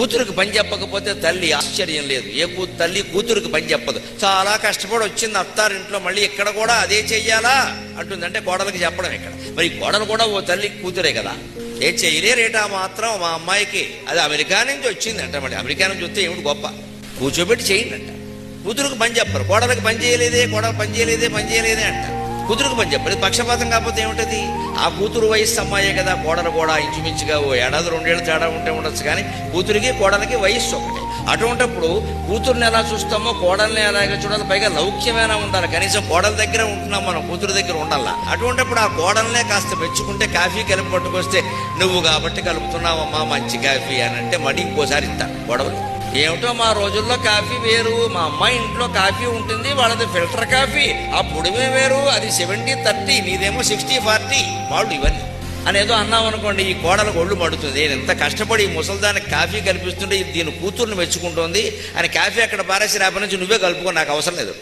కూతురికి పని చెప్పకపోతే తల్లి ఆశ్చర్యం లేదు. ఏ కూ తల్లి కూతురికి పని చెప్పదు. చాలా కష్టపడి వచ్చింది అత్తారింట్లో మళ్ళీ ఇక్కడ కూడా అదే చెయ్యాలా? అంటుందంటే కోడలికి చెప్పడం ఇక్కడ. మరి కోడలు కూడా ఓ తల్లి కూతురే కదా. ఏ చేయలేరేటా మాత్రం మా అమ్మాయికి. అది అమెరికా నుంచి వచ్చింది అంట మళ్ళీ అమెరికా నుంచి వస్తే ఏమిటి గొప్ప? కూర్చోబెట్టి చేయండి కూతురుకు పని చెప్పరు. కోడలకు పని చేయలేదే కోడలు పని చేయలేదే పని చేయలేదే అంట. కూతురుకు పని చెప్పరు. పక్షపాతం కాకపోతే ఏమిటది? ఆ కూతురు వయస్సు అమ్మాయే కదా కోడలు కూడా ఇంచుమించుగా ఓ ఏడాది రెండేళ్ళు తేడా ఉంటే ఉండొచ్చు కానీ కూతురికి కోడలికి వయస్సు ఒకటి. అటువంటప్పుడు కూతుర్ని ఎలా చూస్తామో కోడల్ని ఎలాగ చూడాలి పైగా లౌక్యమైనా ఉండాలి. కనీసం కోడల దగ్గర ఉంటున్నాం మనం కూతురు దగ్గర ఉండాలా? అటువంటప్పుడు ఆ కోడల్నే కాస్త మెచ్చుకుంటే కాఫీ కలిపి పట్టుకొస్తే నువ్వు కాబట్టి కలుపుతున్నావమ్మా మంచి కాఫీ అని అంటే మడి ఇంకోసారి ఇస్తాను గొడవలు ఏమిటో మా రోజుల్లో కాఫీ వేరు మా అమ్మాయి ఇంట్లో కాఫీ ఉంటుంది వాళ్ళది ఫిల్టర్ కాఫీ. ఆ పొడిమే వేరు అది సెవెంటీ థర్టీ నీదేమో సిక్స్టీ ఫార్టీ. వాళ్ళు ఇవన్నీ. అనేదో అన్నాం అనుకోండి ఈ కోడలకు ఒళ్ళు మడుతుంది. నేను ఎంత కష్టపడి ఈ ముసల్దానికి కాఫీ కల్పిస్తుంటే దీని కూతుర్ని మెచ్చుకుంటోంది. అని కాఫీ అక్కడ పారేసి రేపటి నుంచి నువ్వే కలుపుకో నాకు అవసరం లేదు.